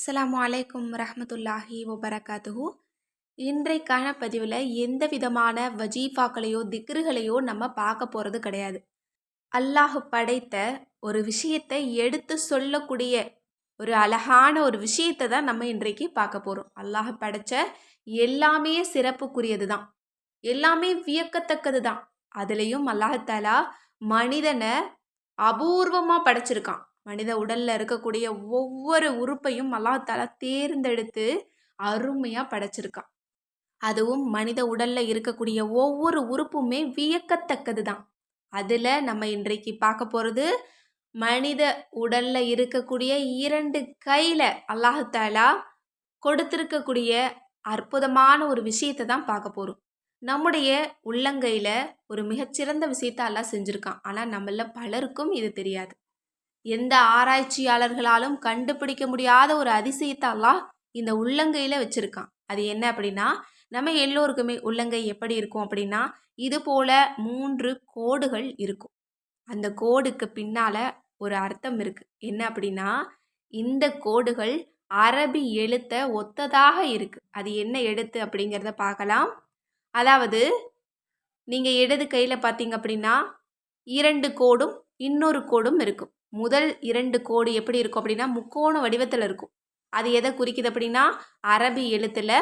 அஸ்லாம் அலைக்கும் ரஹமத்துல்லாஹி வபரகாத்துஹு. இன்றைக்கான பதிவில் எந்த விதமான வஜீஃபாக்களையோ திக்ருகளையோ நம்ம பார்க்க போகிறது கிடையாது. அல்லாஹ் படைத்த ஒரு விஷயத்தை எடுத்து சொல்லக்கூடிய ஒரு அழகான ஒரு விஷயத்தை தான் நம்ம இன்றைக்கு பார்க்க போகிறோம் அல்லாஹ் படைத்த எல்லாமே சிறப்புக்குரியது தான் எல்லாமே வியக்கத்தக்கது தான் அதுலேயும் அல்லாஹாலா மனிதனை அபூர்வமாக படைச்சிருக்கான். மனித உடலில் இருக்கக்கூடிய ஒவ்வொரு உறுப்பையும் அல்லாத்தால தேர்ந்தெடுத்து அருமையாக படைச்சிருக்கான். அதுவும் மனித உடலில் இருக்கக்கூடிய ஒவ்வொரு உறுப்புமே வியக்கத்தக்கது தான். அதில் நம்ம இன்றைக்கு பார்க்க போகிறது மனித உடலில் இருக்கக்கூடிய இரண்டு கையில் அல்லாஹாலா கொடுத்துருக்கக்கூடிய அற்புதமான ஒரு விஷயத்தை தான் பார்க்க போகிறோம் நம்முடைய உள்ளங்கையில் ஒரு மிகச்சிறந்த விஷயத்த எல்லாம் செஞ்சுருக்கான். ஆனால் நம்மள பலருக்கும் இது தெரியாது. எந்த ஆராய்ச்சியாளர்களாலும் கண்டுபிடிக்க முடியாத ஒரு அதிசயத்தை அல்லாஹ் இந்த உள்ளங்கையில் வச்சுருக்கான். அது என்ன அப்படின்னா நம்ம எல்லோருக்குமே உள்ளங்கை எப்படி இருக்கும் அப்படின்னா இது போல மூன்று கோடுகள் இருக்கும். அந்த கோடுக்கு பின்னால் ஒரு அர்த்தம் இருக்குது என்ன அப்படின்னா இந்த கோடுகள் அரபி எழுத்த ஒத்ததாக இருக்குது அது என்ன எழுத்து அப்படிங்கிறத பார்க்கலாம். அதாவது நீங்கள் இடது கையில் பார்த்தீங்க அப்படின்னா இரண்டு கோடும் இன்னொரு கோடும் இருக்கும். முதல் இரண்டு கோடு எப்படி இருக்கும் அப்படின்னா முக்கோண வடிவத்தில் இருக்கும். அது எதை குறிக்குது அப்படின்னா அரபி எழுத்தில்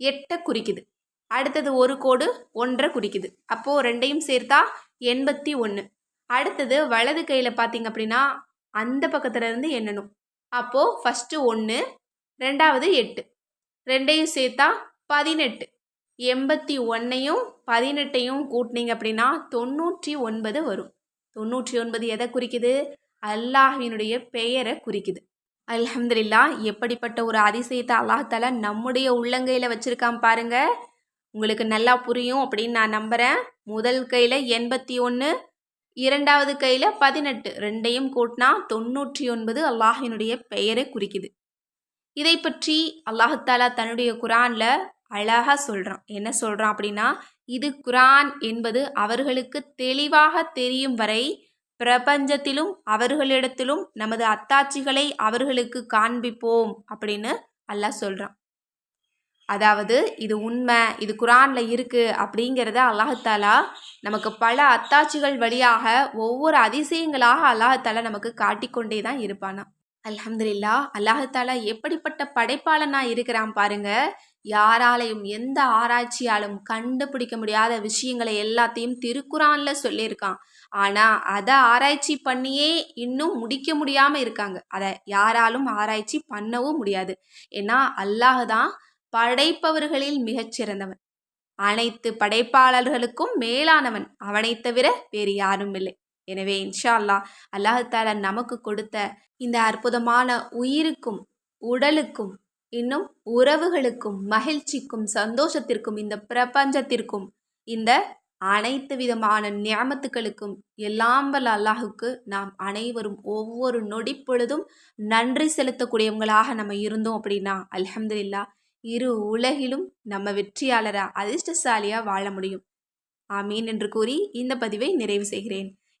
எட்டை குறிக்குது. அடுத்தது ஒரு கோடு ஒன்றை குறிக்குது. அப்போது ரெண்டையும் சேர்த்தா எண்பத்தி ஒன்று அடுத்தது வலது கையில் பார்த்தீங்க அப்படின்னா அந்த பக்கத்துல இருந்து எண்ணணும். அப்போது ஃபஸ்ட்டு ஒன்று ரெண்டாவது எட்டு. ரெண்டையும் சேர்த்தா பதினெட்டு. எண்பத்தி ஒன்றையும் பதினெட்டையும் கூட்டினீங்க அப்படின்னா தொண்ணூற்றி ஒன்பது வரும். தொண்ணூற்றி ஒன்பது எதை குறிக்குது? அல்லாஹினுடைய பெயரை குறிக்குது. அல்ஹம்துலில்லா எப்படிப்பட்ட ஒரு அதிசயத்தை அல்லாஹால நம்முடைய உள்ளங்கையில் வச்சுருக்கான் பாருங்க. உங்களுக்கு நல்லா புரியும் அப்படின்னு நான் நம்புகிறேன் முதல் கையில் எண்பத்தி ஒன்று இரண்டாவது கையில் பதினெட்டு ரெண்டையும் கூட்டினா தொண்ணூற்றி ஒன்பது அல்லாஹினுடைய பெயரை குறிக்குது. இதை பற்றி அல்லாஹாலா தன்னுடைய குரானில் அழகாக சொல்கிறான் என்ன சொல்கிறான் அப்படின்னா இது குரான் என்பது அவர்களுக்கு தெளிவாக தெரியும் வரை பிரபஞ்சத்திலும் அவர்களிடத்திலும் நமது அத்தாட்சிகளை அவர்களுக்கு காண்பிப்போம் அப்படின்னு அல்லாஹ் சொல்கிறான் அதாவது இது உண்மை இது குரானில் இருக்குது அப்படிங்கிறத அல்லாஹாலா நமக்கு பல அத்தாட்சிகள் வழியாக ஒவ்வொரு அதிசயங்களாக அல்லாஹாலா நமக்கு காட்டிக்கொண்டே தான் இருப்பானா அலமதுல்லா அல்லாஹாலா எப்படிப்பட்ட படைப்பாளனாக இருக்கிறான் பாருங்கள் யாராலையும் எந்த ஆராய்ச்சியாலும் கண்டுபிடிக்க முடியாத விஷயங்களை எல்லாத்தையும் திருக்குறான்ல சொல்லியிருக்கான். ஆனால் அதை ஆராய்ச்சி பண்ணியே இன்னும் முடிக்க முடியாமல் இருக்காங்க. அதை யாராலும் ஆராய்ச்சி பண்ணவும் முடியாது. ஏன்னா அல்லாஹ் தான் படைப்பவர்களில் மிகச்சிறந்தவன். அனைத்து படைப்பாளர்களுக்கும் மேலானவன். அவனை தவிர வேறு யாரும் இல்லை. எனவே இன்ஷா அல்லாஹ் அல்லாஹால நமக்கு கொடுத்த இந்த அற்புதமான உயிருக்கும் உடலுக்கும் இன்னும் உறவுகளுக்கும் மகிழ்ச்சிக்கும் சந்தோஷத்திற்கும் இந்த பிரபஞ்சத்திற்கும் இந்த அனைத்து விதமான ஞாபத்துக்களுக்கும் எல்லாம் வல்ல அல்லாஹுக்கு நாம் அனைவரும் ஒவ்வொரு நொடி பொழுதும் நன்றி செலுத்தக்கூடியவங்களாக நம்ம இருந்தோம் அப்படின்னா அலமதுல்லா இரு உலகிலும் நம்ம வெற்றியாளராக அதிர்ஷ்டசாலியாக வாழ முடியும். ஆமீன் என்று கூறி இந்த பதிவை நிறைவு செய்கிறேன்.